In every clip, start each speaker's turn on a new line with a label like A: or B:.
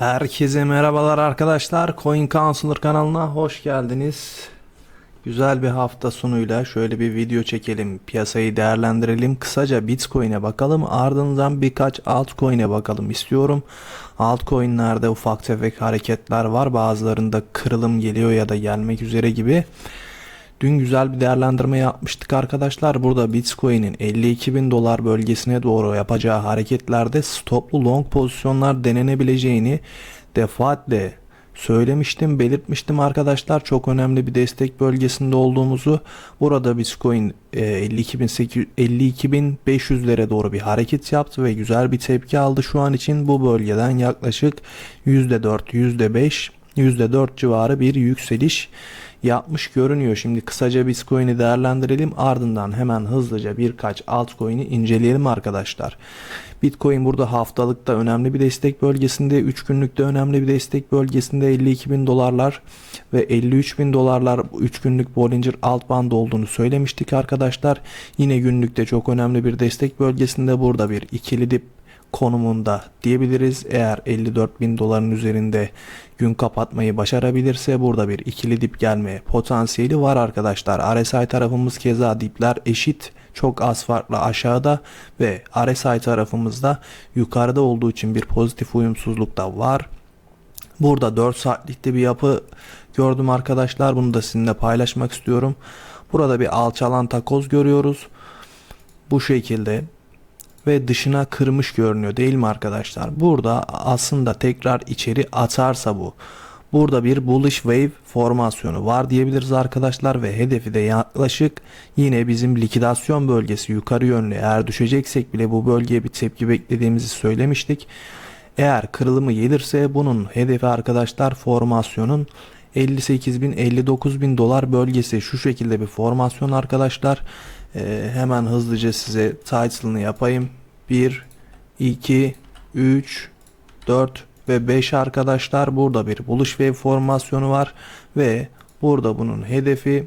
A: Herkese merhabalar arkadaşlar. Coin Counselor kanalına hoş geldiniz. Güzel bir hafta sonuyla şöyle bir video çekelim. Piyasayı değerlendirelim. Kısaca Bitcoin'e bakalım. Ardından birkaç altcoin'e bakalım istiyorum. Altcoin'lerde ufak tefek hareketler var. Bazılarında kırılım geliyor ya da gelmek üzere gibi. Dün güzel bir değerlendirme yapmıştık arkadaşlar. Burada Bitcoin'in 52 bin dolar bölgesine doğru yapacağı hareketlerde stoplu long pozisyonlar denenebileceğini defaatle söylemiştim, belirtmiştim arkadaşlar. Çok önemli bir destek bölgesinde olduğumuzu. Burada Bitcoin e, 52.800 52.500'lere doğru bir hareket yaptı ve güzel bir tepki aldı. Şu an için bu bölgeden yaklaşık %4, %5, %4 civarı bir yükseliş yapmış görünüyor. Şimdi kısaca Bitcoin'i değerlendirelim. Ardından hemen hızlıca birkaç altcoin'i inceleyelim arkadaşlar. Bitcoin burada haftalıkta önemli bir destek bölgesinde, 3 günlükte önemli bir destek bölgesinde 52 bin dolarlar ve 53 bin dolarlar 3 günlük Bollinger alt band olduğunu söylemiştik arkadaşlar. Yine günlükte çok önemli bir destek bölgesinde burada bir ikili dip konumunda diyebiliriz. Eğer 54 bin doların üzerinde gün kapatmayı başarabilirse burada bir ikili dip gelme potansiyeli var arkadaşlar. RSI tarafımız keza dipler eşit çok az farklı aşağıda ve RSI tarafımızda yukarıda olduğu için bir pozitif uyumsuzluk da var. Burada 4 saatlikte bir yapı gördüm arkadaşlar. Bunu da sizinle paylaşmak istiyorum. Burada bir alçalan takoz görüyoruz. Bu şekilde ve dışına kırmış görünüyor değil mi arkadaşlar? Burada aslında tekrar içeri atarsa bu. Burada bir bullish wave formasyonu var diyebiliriz arkadaşlar ve hedefi de yaklaşık yine bizim likidasyon bölgesi yukarı yönlü. Eğer düşeceksek bile bu bölgeye bir tepki beklediğimizi söylemiştik. Eğer kırılımı gelirse bunun hedefi arkadaşlar formasyonun 58 bin 59 bin dolar bölgesi şu şekilde bir formasyon arkadaşlar. Ee, hemen hızlıca size title'ını yapayım. 1, 2, 3, 4 ve 5 arkadaşlar. Burada bir buluş wave formasyonu var. Ve burada bunun hedefi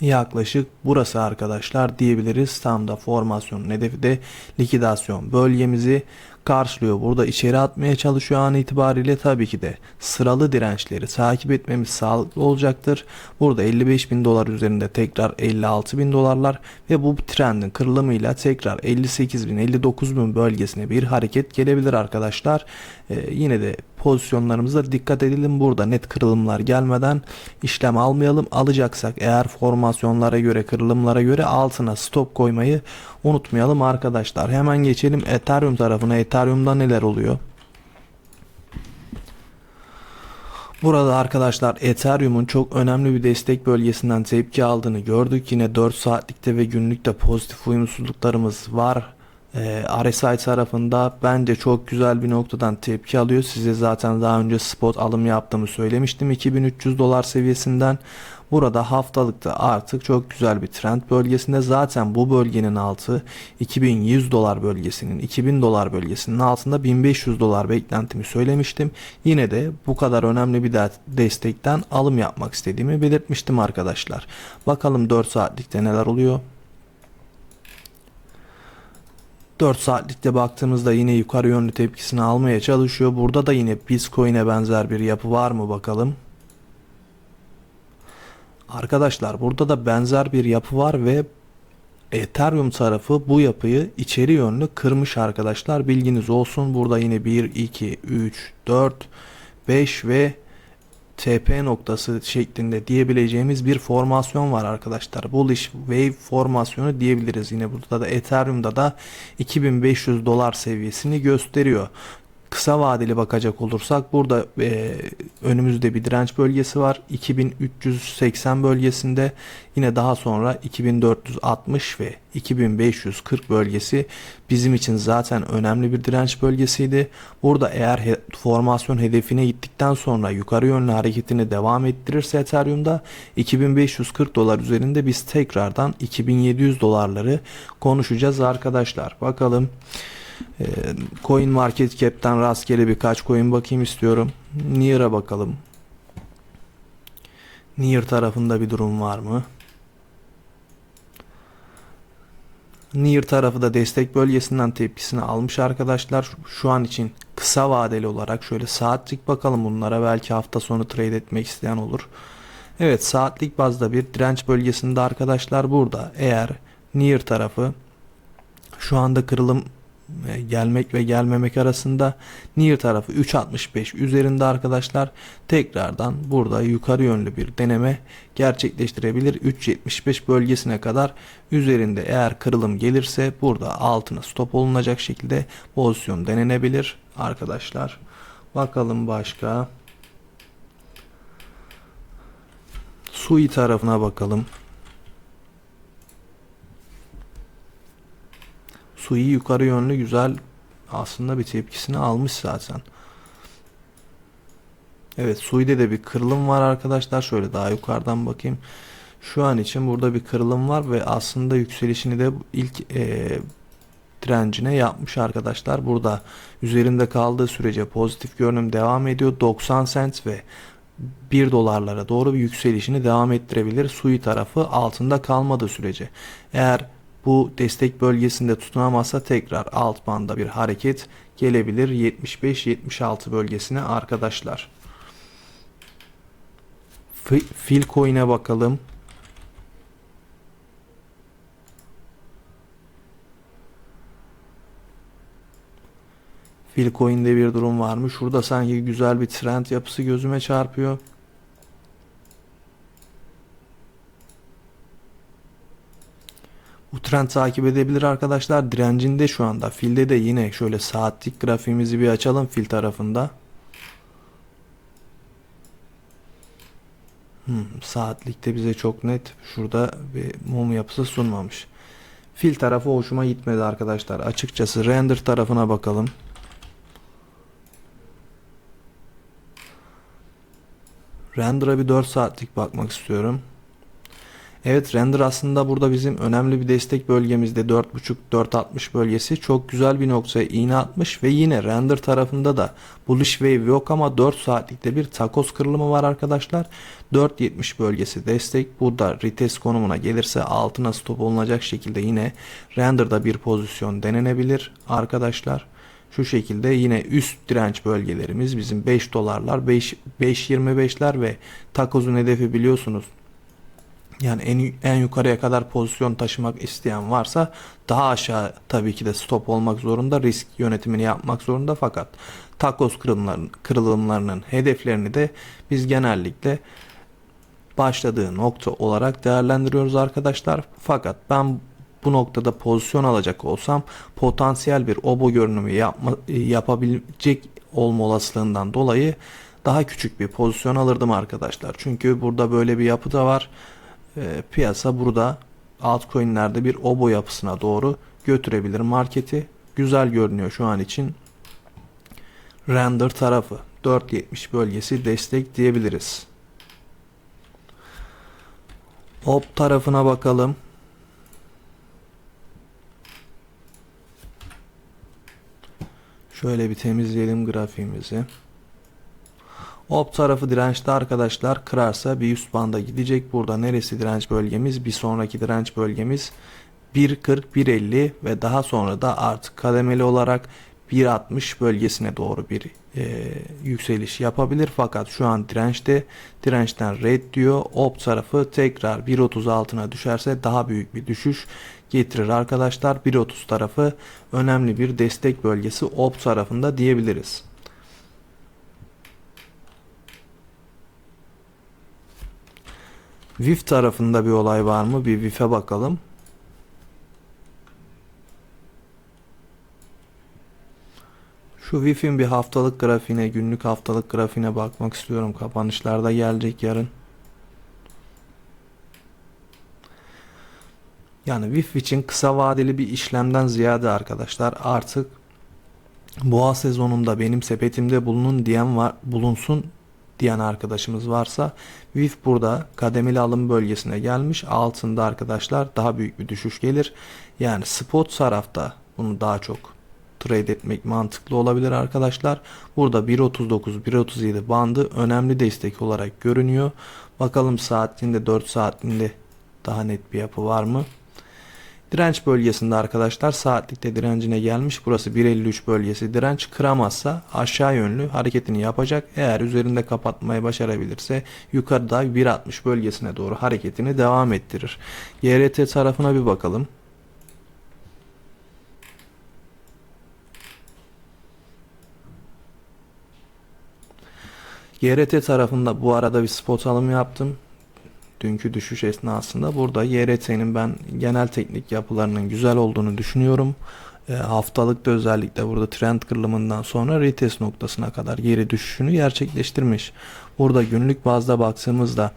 A: yaklaşık burası arkadaşlar diyebiliriz. Tam da formasyonun hedefi de likidasyon bölgemizi karşılıyor. Burada içeri atmaya çalışıyor an itibariyle tabii ki de sıralı dirençleri takip etmemiz sağlıklı olacaktır. Burada 55 bin dolar üzerinde tekrar 56 bin dolarlar ve bu trendin kırılımıyla tekrar 58 bin 59 bin bölgesine bir hareket gelebilir arkadaşlar. Ee, yine de pozisyonlarımıza dikkat edelim. Burada net kırılımlar gelmeden işlem almayalım. Alacaksak eğer formasyonlara göre kırılımlara göre altına stop koymayı unutmayalım arkadaşlar. Hemen geçelim Ethereum tarafına. Ethereum'da neler oluyor? Burada arkadaşlar Ethereum'un çok önemli bir destek bölgesinden tepki aldığını gördük. Yine 4 saatlikte ve günlükte pozitif uyumsuzluklarımız var. Ee, RSI tarafında bence çok güzel bir noktadan tepki alıyor. Size zaten daha önce spot alım yaptığımı söylemiştim 2300 dolar seviyesinden. Burada haftalıkta artık çok güzel bir trend bölgesinde zaten bu bölgenin altı 2100 dolar bölgesinin 2000 dolar bölgesinin altında 1500 dolar beklentimi söylemiştim. Yine de bu kadar önemli bir de- destekten alım yapmak istediğimi belirtmiştim arkadaşlar. Bakalım 4 saatlikte neler oluyor. 4 saatlikte baktığımızda yine yukarı yönlü tepkisini almaya çalışıyor. Burada da yine Bitcoin'e benzer bir yapı var mı bakalım. Arkadaşlar burada da benzer bir yapı var ve Ethereum tarafı bu yapıyı içeri yönlü kırmış arkadaşlar. Bilginiz olsun. Burada yine 1, 2, 3, 4, 5 ve TP noktası şeklinde diyebileceğimiz bir formasyon var arkadaşlar. Bullish Wave formasyonu diyebiliriz. Yine burada da Ethereum'da da 2500 dolar seviyesini gösteriyor. Kısa vadeli bakacak olursak burada e, önümüzde bir direnç bölgesi var. 2380 bölgesinde yine daha sonra 2460 ve 2540 bölgesi bizim için zaten önemli bir direnç bölgesiydi. Burada eğer he, formasyon hedefine gittikten sonra yukarı yönlü hareketini devam ettirirse Ethereum'da 2540 dolar üzerinde biz tekrardan 2700 dolarları konuşacağız arkadaşlar. Bakalım. Ee, Coin Market Cap'ten rastgele birkaç coin bakayım istiyorum. Near'a bakalım. Near tarafında bir durum var mı? Near tarafı da destek bölgesinden tepkisini almış arkadaşlar. Şu an için kısa vadeli olarak şöyle saatlik bakalım bunlara belki hafta sonu trade etmek isteyen olur. Evet saatlik bazda bir direnç bölgesinde arkadaşlar burada eğer near tarafı şu anda kırılım e, gelmek ve gelmemek arasında near tarafı 3.65 üzerinde arkadaşlar. Tekrardan burada yukarı yönlü bir deneme gerçekleştirebilir. 3.75 bölgesine kadar üzerinde eğer kırılım gelirse burada altına stop olunacak şekilde pozisyon denenebilir. Arkadaşlar bakalım başka. Sui tarafına bakalım Sui yukarı yönlü güzel aslında bir tepkisini almış zaten. Evet Sui'de de bir kırılım var arkadaşlar. Şöyle daha yukarıdan bakayım. Şu an için burada bir kırılım var ve aslında yükselişini de ilk e, direncine yapmış arkadaşlar. Burada üzerinde kaldığı sürece pozitif görünüm devam ediyor. 90 cent ve 1 dolarlara doğru bir yükselişini devam ettirebilir. Sui tarafı altında kalmadığı sürece. Eğer bu destek bölgesinde tutunamazsa tekrar alt banda bir hareket gelebilir 75-76 bölgesine arkadaşlar. F Filcoin'e bakalım. Filcoin'de bir durum var mı? Şurada sanki güzel bir trend yapısı gözüme çarpıyor. Bu trend takip edebilir arkadaşlar. Direncinde şu anda. Filde de yine şöyle saatlik grafiğimizi bir açalım fil tarafında. Hmm, saatlikte bize çok net şurada bir mum yapısı sunmamış. Fil tarafı hoşuma gitmedi arkadaşlar. Açıkçası render tarafına bakalım. Render'a bir 4 saatlik bakmak istiyorum. Evet render aslında burada bizim önemli bir destek bölgemizde 4.5-4.60 bölgesi çok güzel bir noktaya iğne atmış ve yine render tarafında da bullish wave yok ama 4 saatlikte bir takos kırılımı var arkadaşlar. 4.70 bölgesi destek burada retest konumuna gelirse altına stop olunacak şekilde yine renderda bir pozisyon denenebilir arkadaşlar. Şu şekilde yine üst direnç bölgelerimiz bizim 5 dolarlar 5.25'ler ve takozun hedefi biliyorsunuz yani en, en yukarıya kadar pozisyon taşımak isteyen varsa daha aşağı tabii ki de stop olmak zorunda. Risk yönetimini yapmak zorunda fakat takos kırılımlarının, kırılımlarının hedeflerini de biz genellikle başladığı nokta olarak değerlendiriyoruz arkadaşlar. Fakat ben bu noktada pozisyon alacak olsam potansiyel bir obo görünümü yapma, yapabilecek olma olasılığından dolayı daha küçük bir pozisyon alırdım arkadaşlar. Çünkü burada böyle bir yapı da var e, piyasa burada altcoin'lerde bir obo yapısına doğru götürebilir marketi. Güzel görünüyor şu an için. Render tarafı 4.70 bölgesi destek diyebiliriz. Op tarafına bakalım. Şöyle bir temizleyelim grafiğimizi. Op tarafı dirençli arkadaşlar kırarsa bir üst banda gidecek. Burada neresi direnç bölgemiz? Bir sonraki direnç bölgemiz 1.40 1.50 ve daha sonra da artık kademeli olarak 1.60 bölgesine doğru bir e, yükseliş yapabilir. Fakat şu an dirençte dirençten red diyor. Op tarafı tekrar 1.30 altına düşerse daha büyük bir düşüş getirir arkadaşlar. 1.30 tarafı önemli bir destek bölgesi op tarafında diyebiliriz. VIF tarafında bir olay var mı? Bir VIF'e bakalım. Şu VIF'in bir haftalık grafiğine, günlük haftalık grafiğine bakmak istiyorum. Kapanışlarda gelecek yarın. Yani VIF için kısa vadeli bir işlemden ziyade arkadaşlar artık boğa sezonunda benim sepetimde bulunun diyen var, bulunsun diyen arkadaşımız varsa VIF burada kademeli alım bölgesine gelmiş. Altında arkadaşlar daha büyük bir düşüş gelir. Yani spot tarafta bunu daha çok trade etmek mantıklı olabilir arkadaşlar. Burada 1.39 1.37 bandı önemli destek olarak görünüyor. Bakalım saatliğinde 4 saatliğinde daha net bir yapı var mı? Direnç bölgesinde arkadaşlar saatlikte direncine gelmiş. Burası 1.53 bölgesi. Direnç kıramazsa aşağı yönlü hareketini yapacak. Eğer üzerinde kapatmayı başarabilirse yukarıda 1.60 bölgesine doğru hareketini devam ettirir. GRT tarafına bir bakalım. YRT tarafında bu arada bir spot alım yaptım. Dünkü düşüş esnasında burada YRT'nin ben genel teknik yapılarının güzel olduğunu düşünüyorum. E, haftalıkta özellikle burada trend kırılımından sonra retest noktasına kadar geri düşüşünü gerçekleştirmiş. Burada günlük bazda baktığımızda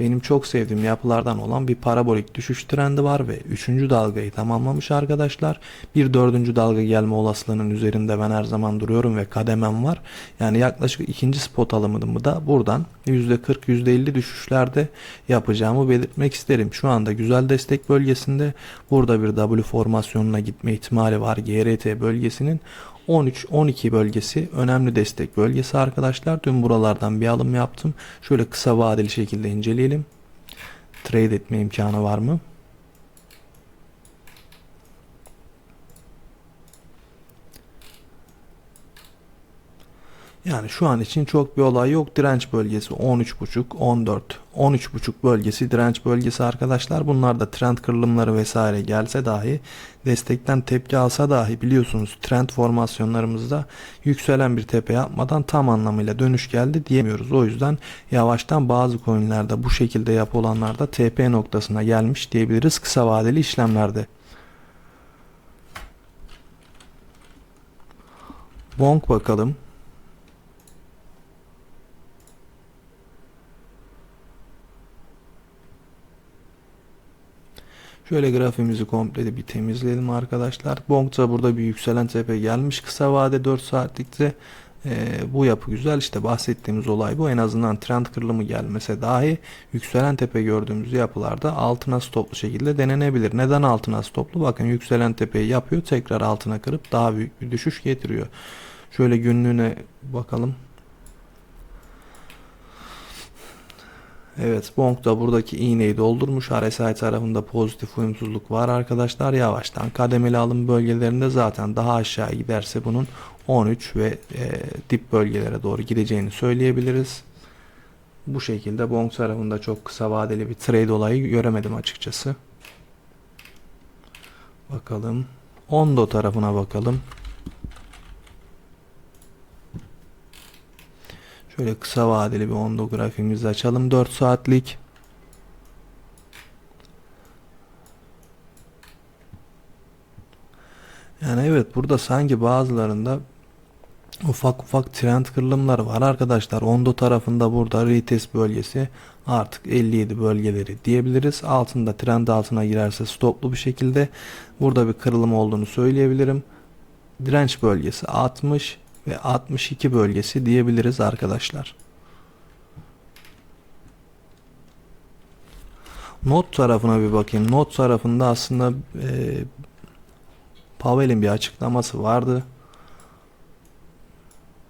A: benim çok sevdiğim yapılardan olan bir parabolik düşüş trendi var ve 3. dalgayı tamamlamış arkadaşlar. Bir 4. dalga gelme olasılığının üzerinde ben her zaman duruyorum ve kademem var. Yani yaklaşık ikinci spot alımımı da buradan %40 %50 düşüşlerde yapacağımı belirtmek isterim. Şu anda güzel destek bölgesinde burada bir W formasyonuna gitme ihtimali var GRT bölgesinin. 13-12 bölgesi önemli destek bölgesi arkadaşlar. Dün buralardan bir alım yaptım. Şöyle kısa vadeli şekilde inceleyelim. Trade etme imkanı var mı? Yani şu an için çok bir olay yok. Direnç bölgesi 13.5, 14, 13.5 bölgesi direnç bölgesi arkadaşlar. Bunlar da trend kırılımları vesaire gelse dahi destekten tepki alsa dahi biliyorsunuz trend formasyonlarımızda yükselen bir tepe yapmadan tam anlamıyla dönüş geldi diyemiyoruz. O yüzden yavaştan bazı coinlerde bu şekilde yapı olanlarda TP noktasına gelmiş diyebiliriz kısa vadeli işlemlerde. Bonk bakalım. Şöyle grafimizi komple bir temizleyelim arkadaşlar. Bonk'ta burada bir yükselen tepe gelmiş. Kısa vade 4 saatlikte e, bu yapı güzel. İşte bahsettiğimiz olay bu. En azından trend kırılımı gelmese dahi yükselen tepe gördüğümüz yapılarda altına stoplu şekilde denenebilir. Neden altına stoplu? Bakın yükselen tepeyi yapıyor. Tekrar altına kırıp daha büyük bir düşüş getiriyor. Şöyle günlüğüne bakalım. Evet Bonk da buradaki iğneyi doldurmuş. RSI tarafında pozitif uyumsuzluk var arkadaşlar. Yavaştan kademeli alım bölgelerinde zaten daha aşağı giderse bunun 13 ve e, dip bölgelere doğru gideceğini söyleyebiliriz. Bu şekilde Bonk tarafında çok kısa vadeli bir trade olayı göremedim açıkçası. Bakalım. Ondo tarafına bakalım. Şöyle kısa vadeli bir ondo grafimizi açalım. 4 saatlik. Yani evet burada sanki bazılarında ufak ufak trend kırılımları var arkadaşlar. Ondo tarafında burada retest bölgesi artık 57 bölgeleri diyebiliriz. Altında trend altına girerse stoplu bir şekilde burada bir kırılım olduğunu söyleyebilirim. Direnç bölgesi 60 ve 62 bölgesi diyebiliriz arkadaşlar. Not tarafına bir bakayım. Not tarafında aslında e, Pavel'in bir açıklaması vardı.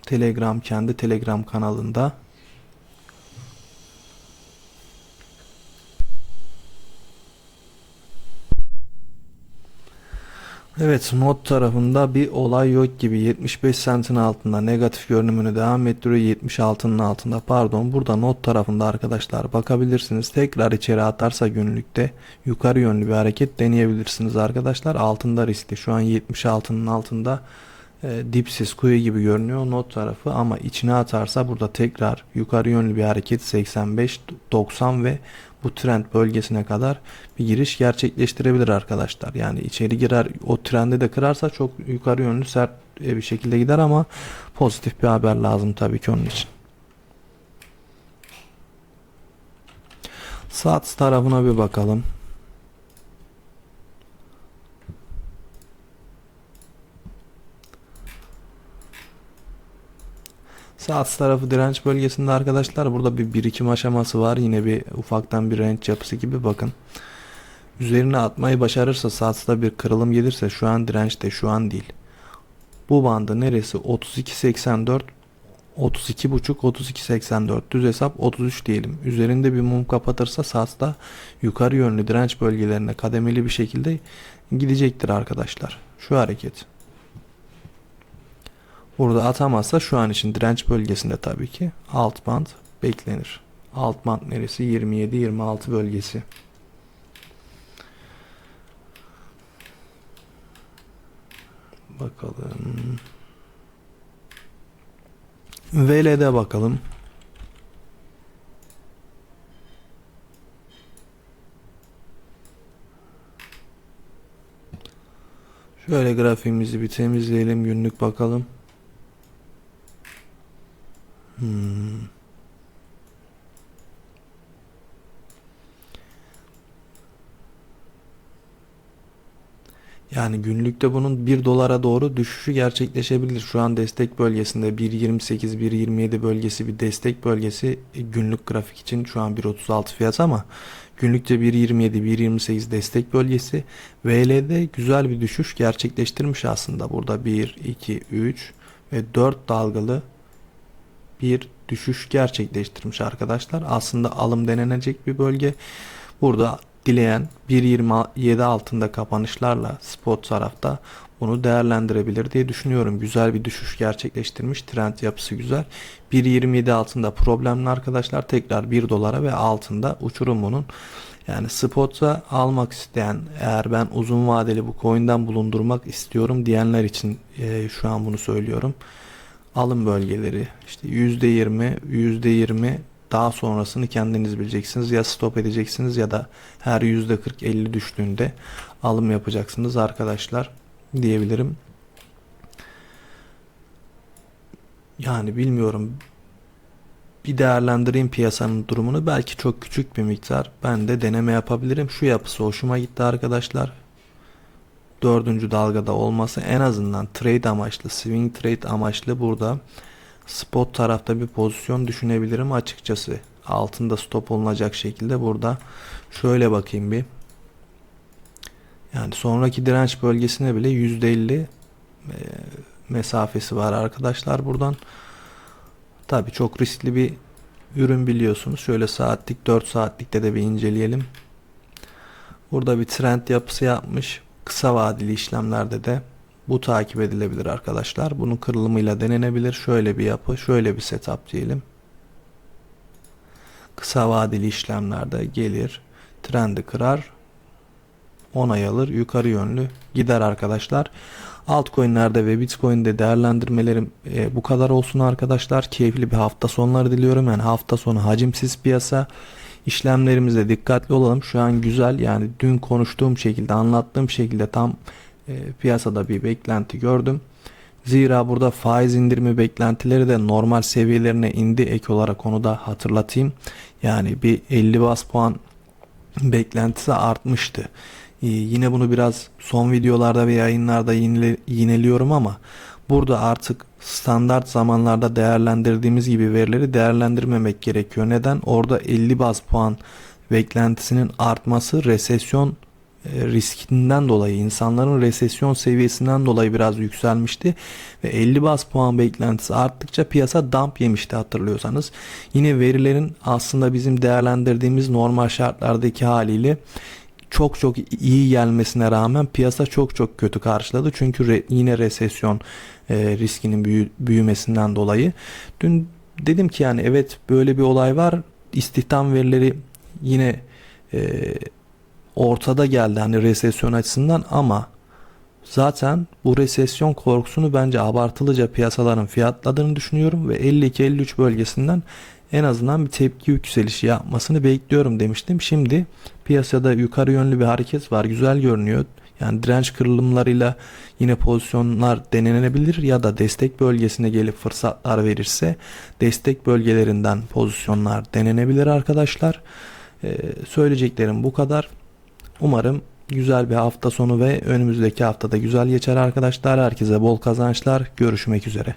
A: Telegram kendi Telegram kanalında. Evet not tarafında bir olay yok gibi. 75 sentin altında negatif görünümünü devam ettiriyor. 76'nın altında pardon burada not tarafında arkadaşlar bakabilirsiniz. Tekrar içeri atarsa günlükte yukarı yönlü bir hareket deneyebilirsiniz arkadaşlar. Altında riskli. Şu an 76'nın altında e, dipsiz kuyu gibi görünüyor not tarafı. Ama içine atarsa burada tekrar yukarı yönlü bir hareket 85 90 ve bu trend bölgesine kadar bir giriş gerçekleştirebilir arkadaşlar. Yani içeri girer o trendi de kırarsa çok yukarı yönlü sert e, bir şekilde gider ama pozitif bir haber lazım tabii ki onun için. Sats tarafına bir bakalım. Sağ tarafı direnç bölgesinde arkadaşlar burada bir birikim aşaması var. Yine bir ufaktan bir range yapısı gibi bakın. Üzerine atmayı başarırsa saatte bir kırılım gelirse şu an dirençte şu an değil. Bu bandı neresi? 32.84 32.5 32.84 düz hesap 33 diyelim. Üzerinde bir mum kapatırsa saatte yukarı yönlü direnç bölgelerine kademeli bir şekilde gidecektir arkadaşlar. Şu hareket. Burada atamazsa şu an için direnç bölgesinde tabii ki alt band beklenir. Alt band neresi? 27-26 bölgesi. Bakalım. VL'de bakalım. Şöyle grafiğimizi bir temizleyelim. Günlük bakalım. Yani günlükte bunun 1 dolara doğru düşüşü gerçekleşebilir. Şu an destek bölgesinde 1.28 1.27 bölgesi bir destek bölgesi E, günlük grafik için şu an 1.36 fiyat ama günlükte 1.27 1.28 destek bölgesi VL'de güzel bir düşüş gerçekleştirmiş aslında. Burada 1 2 3 ve 4 dalgalı bir düşüş gerçekleştirmiş arkadaşlar. Aslında alım denenecek bir bölge. Burada dileyen 1.27 altında kapanışlarla spot tarafta bunu değerlendirebilir diye düşünüyorum. Güzel bir düşüş gerçekleştirmiş. Trend yapısı güzel. 1.27 altında problemli arkadaşlar. Tekrar 1 dolara ve altında uçurum bunun. Yani spot'a almak isteyen eğer ben uzun vadeli bu coin'den bulundurmak istiyorum diyenler için e, şu an bunu söylüyorum. Alım bölgeleri işte %20 %20 daha sonrasını kendiniz bileceksiniz. Ya stop edeceksiniz ya da her %40-50 düştüğünde alım yapacaksınız arkadaşlar diyebilirim. Yani bilmiyorum. Bir değerlendireyim piyasanın durumunu. Belki çok küçük bir miktar. Ben de deneme yapabilirim. Şu yapısı hoşuma gitti arkadaşlar. Dördüncü dalgada olması en azından trade amaçlı, swing trade amaçlı burada spot tarafta bir pozisyon düşünebilirim açıkçası. Altında stop olunacak şekilde burada şöyle bakayım bir. Yani sonraki direnç bölgesine bile %50 e, mesafesi var arkadaşlar buradan. Tabi çok riskli bir ürün biliyorsunuz. Şöyle saatlik 4 saatlikte de bir inceleyelim. Burada bir trend yapısı yapmış. Kısa vadeli işlemlerde de bu takip edilebilir arkadaşlar. Bunun kırılımıyla denenebilir. Şöyle bir yapı, şöyle bir setup diyelim. Kısa vadeli işlemlerde gelir, trendi kırar, onay alır, yukarı yönlü gider arkadaşlar. Altcoin'lerde ve Bitcoin'de değerlendirmelerim e, bu kadar olsun arkadaşlar. Keyifli bir hafta sonları diliyorum. Yani hafta sonu hacimsiz piyasa. İşlemlerimize dikkatli olalım. Şu an güzel yani dün konuştuğum şekilde anlattığım şekilde tam e, piyasada bir beklenti gördüm. Zira burada faiz indirimi beklentileri de normal seviyelerine indi. Ek olarak onu da hatırlatayım. Yani bir 50 bas puan beklentisi artmıştı. Ee, yine bunu biraz son videolarda ve yayınlarda yinele, yineliyorum ama burada artık standart zamanlarda değerlendirdiğimiz gibi verileri değerlendirmemek gerekiyor. Neden? Orada 50 bas puan beklentisinin artması resesyon riskinden dolayı insanların resesyon seviyesinden dolayı biraz yükselmişti ve 50 bas puan beklentisi arttıkça piyasa dump yemişti hatırlıyorsanız. Yine verilerin aslında bizim değerlendirdiğimiz normal şartlardaki haliyle çok çok iyi gelmesine rağmen piyasa çok çok kötü karşıladı. Çünkü re, yine resesyon e, riskinin büyü, büyümesinden dolayı. Dün dedim ki yani evet böyle bir olay var. İstihdam verileri yine e, ortada geldi hani resesyon açısından ama zaten bu resesyon korkusunu bence abartılıca piyasaların fiyatladığını düşünüyorum ve 52-53 bölgesinden en azından bir tepki yükselişi yapmasını bekliyorum demiştim. Şimdi piyasada yukarı yönlü bir hareket var. Güzel görünüyor. Yani direnç kırılımlarıyla yine pozisyonlar denenebilir ya da destek bölgesine gelip fırsatlar verirse destek bölgelerinden pozisyonlar denenebilir arkadaşlar. Ee, söyleyeceklerim bu kadar. Umarım güzel bir hafta sonu ve önümüzdeki haftada güzel geçer arkadaşlar. Herkese bol kazançlar. Görüşmek üzere.